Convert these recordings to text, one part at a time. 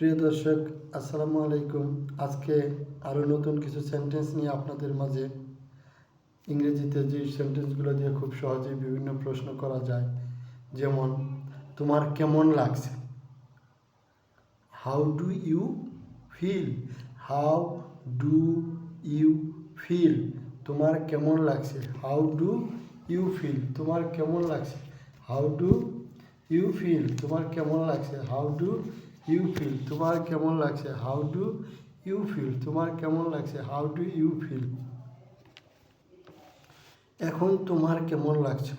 প্রিয় দর্শক, আসসালামু আলাইকুম। আজকে আরও নতুন কিছু সেন্টেন্স নিয়ে আপনাদের মাঝে ইংরেজিতে যে সেন্টেন্সগুলো দিয়ে খুব সহজেই বিভিন্ন প্রশ্ন করা যায়, যেমন, তোমার কেমন লাগছে? How do you feel how do you feel তোমার কেমন লাগছে? হাউ ডু ইউ ফিল তোমার কেমন লাগছে? হাউ ডু ইউ ফিল তোমার কেমন লাগছে? হাউ ডু ইউ ফিল তোমার কেমন লাগছে? হাউ ডু ইউ ফিল তোমার কেমন লাগছে? হাউ ডু ইউ ফিল এখন তোমার কেমন লাগছে?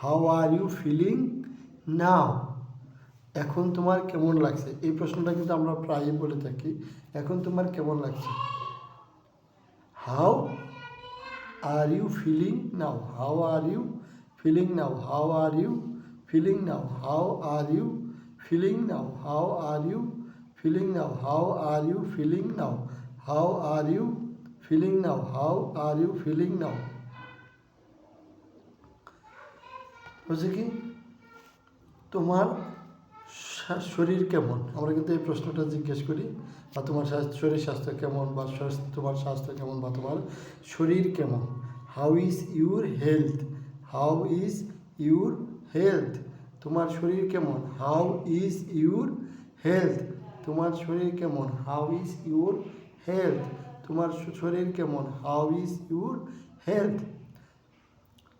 How are you feeling now এখন তোমার কেমন লাগছে? এই প্রশ্নটা কিন্তু আমরা প্রায়ই বলে থাকি। এখন তোমার কেমন লাগছে? How are you feeling now how are you feeling now how are you feeling now how are you feeling now how are you feeling now how are you feeling now how are you feeling now how are you feeling now হচ্ছে কি? তোমার শরীর কেমন? আমরা কিন্তু এই প্রশ্নটা জিজ্ঞেস করি, বা তোমার শরীর স্বাস্থ্য কেমন, বা তোমার স্বাস্থ্য কেমন, বা তোমার শরীর কেমন? How is your health how is your health তোমার শরীর কেমন? হাউ ইজ ইউর হেলথ তোমার শরীর কেমন? হাউ ইজ ইউর হেলথ তোমার শরীর কেমন? হাউ ইজ ইউর হেলথ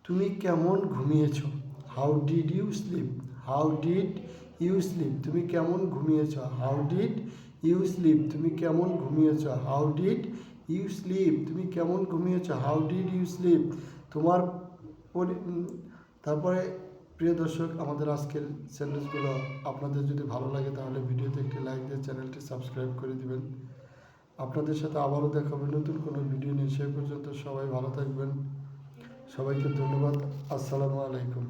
তুমি কেমন ঘুমিয়েছ? How did you sleep how did you sleep তুমি কেমন ঘুমিয়েছ? হাউ ডিড ইউ স্লিপ তুমি কেমন ঘুমিয়েছ? হাউ ডিড ইউ স্লিপ তুমি কেমন ঘুমিয়েছ? হাউ ডিড ইউ স্লিপ তোমার তারপরে প্রিয় দর্শক, আমাদের আজকের চ্যানেলগুলো আপনাদের যদি ভালো লাগে, তাহলে ভিডিওতে একটি লাইক দিয়ে চ্যানেলটি সাবস্ক্রাইব করে দিবেন। আপনাদের সাথে আবারও দেখা হবে নতুন কোনো ভিডিও নিয়ে। সে পর্যন্ত সবাই ভালো থাকবেন। সবাইকে ধন্যবাদ। আসসালামু আলাইকুম।